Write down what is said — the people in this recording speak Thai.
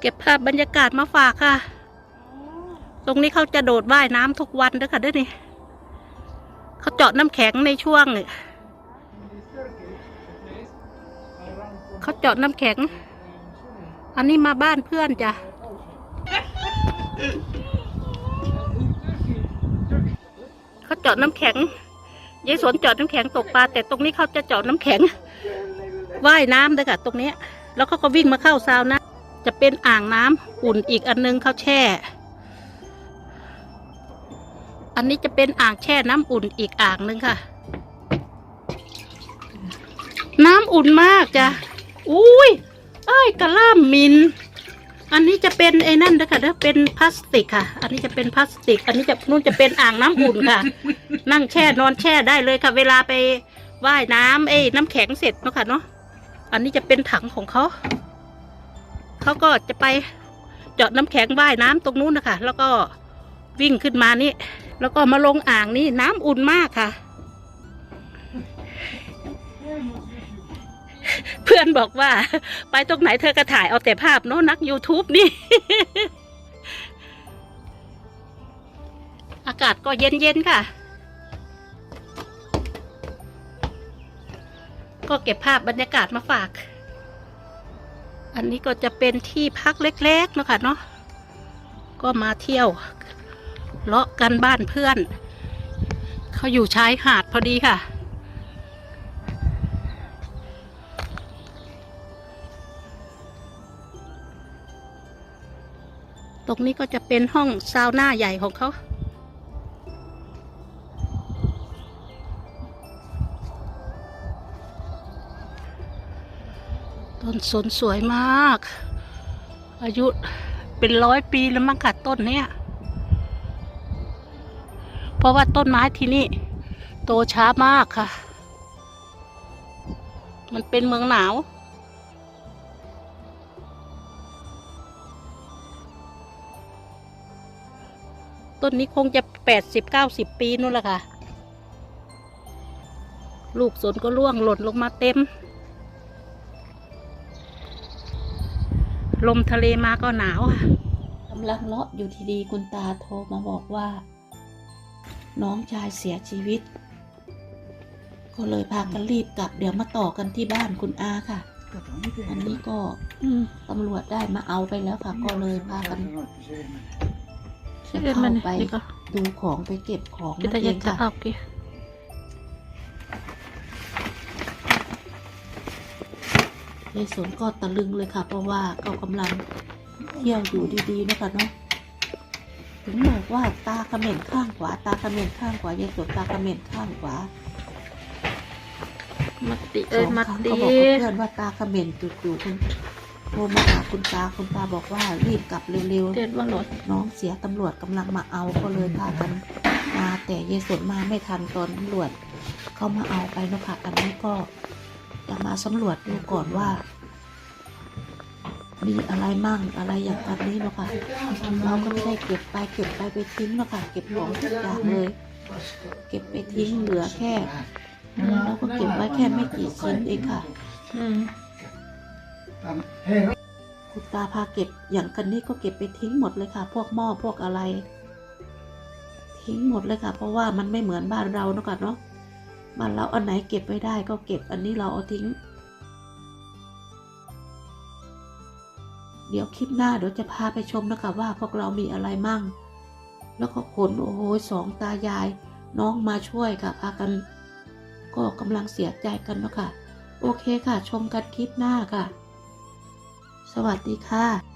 เก็บภาพบรรยากาศมาฝากค่ะ ตรงนี้เขาจะโดดว่ายน้ำทุกวันเด้วยค่ะเด้วยนี่เขาเจาะน้ำแข็งในช่วงนี่เขาเจาะน้ำแข็ง อันนี้มาบ้านเพื่อนจ้ะเขาเจาะน้ำแข็งยายสวนเจาะน้ำแข็งตกปลาแต่ตรงนี้เขาจะเจาะน้ำแข็งว่ายน้ำเลยค่ะตรงเนี้ยแล้วเขาก็วิ่งมาเข้าซาวนะ จะเป็นอ่างน้ำอุ่นอีกอันนึงเขาแช่ อันนี้จะเป็นอ่างแช่น้ำอุ่นอีกอ่างหนึ่งค่ะ น้ำอุ่นมากจ้ะอุ้ยเอ้ยกระล่ามมิน อันนี้จะเป็นไอ้นั่นนะคะเด้อเป็นพลาสติกค่ะ อันนี้จะเป็นพลาสติก อันนี้จะนู่นจะเป็นอ่างน้ำอุ่นค่ะ นั่งแช่นอนแช่ได้เลยค่ะ เวลาไปว่ายน้ำเอ้น้ำแข็งเสร็จเนาะค่ะเนาะ อันนี้จะเป็นถังของเขา เขาก็จะไปเจาะน้ำแข็งว่ายน้ำตรงนู้นนะคะ แล้วก็วิ่งขึ้นมานี่ แล้วก็มาลงอ่างนี่น้ำอุ่นมากค่ะ เพื่อนบอกว่า ไปตรงไหนเธอก็ถ่ายเอาแต่ภาพเนาะนัก YouTube นี่ อากาศก็เย็นๆค่ะ ก็เก็บภาพบรรยากาศมาฝาก อันนี้ก็จะเป็นที่พักเล็กๆนะคะเนาะก็มาเที่ยวเลาะกันบ้านเพื่อน เขาอยู่ชายหาดพอดีค่ะ ตรงนี้ก็จะเป็นห้องซาวน่าใหญ่ของเขา ต้นสนสวยมาก อายุเป็นร้อยปีแล้วมั้งค่ะต้นเนี้ยเพราะว่าต้นไม้ที่นี่โตช้ามากค่ะ มันเป็นเมืองหนาวต้นนี้คงจะแปดสิบเก้าสิบปีนู่นแหละค่ะ ลูกสนก็ร่วงหล่นลงมาเต็ม ลมทะเลมาก็หนาวค่ะกำลังเลาะอยู่ดีๆคุณตาโทรมาบอกว่า น้องชายเสียชีวิต ก็เลยพากันรีบกลับ เดี๋ยวมาต่อกันที่บ้านคุณอาค่ะ อันนี้ก็อืมตำรวจได้มาเอาไปแล้วค่ะ ก็เลยพากันจะเดินเข้ามันไปนี่ก็ดูของไปเก็บของกินั่นตเอยังจะค่ะากี่ในสวนก็ตะลึงเลยค่ะ เพราะว่าเขากำลังเที่ยวอยู่ดีๆนะคะเนาะถึงบอกว่าตาเขม็นข้างขวา ตาเขม็นข้างขวายายสวนตาเขม็นข้างขวามัดติสเอ้ยองมัดครั้งติก็บอกกับเพื่อนว่าตาเขม็นจู่ๆคุณโทรมาหาคุณตาคุณตาบอกว่ารีบกลับเร็วเด็ดว่าหลดๆน้องเสียตำรวจกำลังมาเอาก็เลยพากันมาแต่ยายสวนมาไม่ทันตอนตำรวจ เขามาเอาไปเนาะค่ะอันนี้ก็ จะมาสำรวจดูก่อนว่า มีอะไรมั่งอะไรอย่างกันนี้เนาะค่ะเราก็ไม่ได้เก็บไปเก็บไปไปทิ้งเนาะค่ะเก็บของทุกอย่างเลย เก็บไปทิ้งเหลือแค่เราก็เก็บไว้แค่ไม่กี่ชิ้นเองค่ะอืมคุณตาพาเก็บอย่างกันนี้ก็เก็บไปทิ้งหมดเลยค่ะ พวกหม้อพวกอะไร ทิ้งหมดเลยค่ะ เพราะว่ามันไม่เหมือนบ้านเราเนาะค่ะเนาะ บ้านเราอันไหนเก็บไว้ได้ก็เก็บอันนี้เราเอาทิ้ง เดี๋ยวคลิปหน้าเดี๋ยวจะพาไปชมนะคะว่าพวกเรามีอะไรมั่ง แล้วก็ขนโอ้โหสองตายาย น้องมาช่วยค่ะพากัน ก็กำลังเสียใจกันเนาะค่ะ โอเคค่ะ ชมกันคลิปหน้าค่ะ สวัสดีค่ะ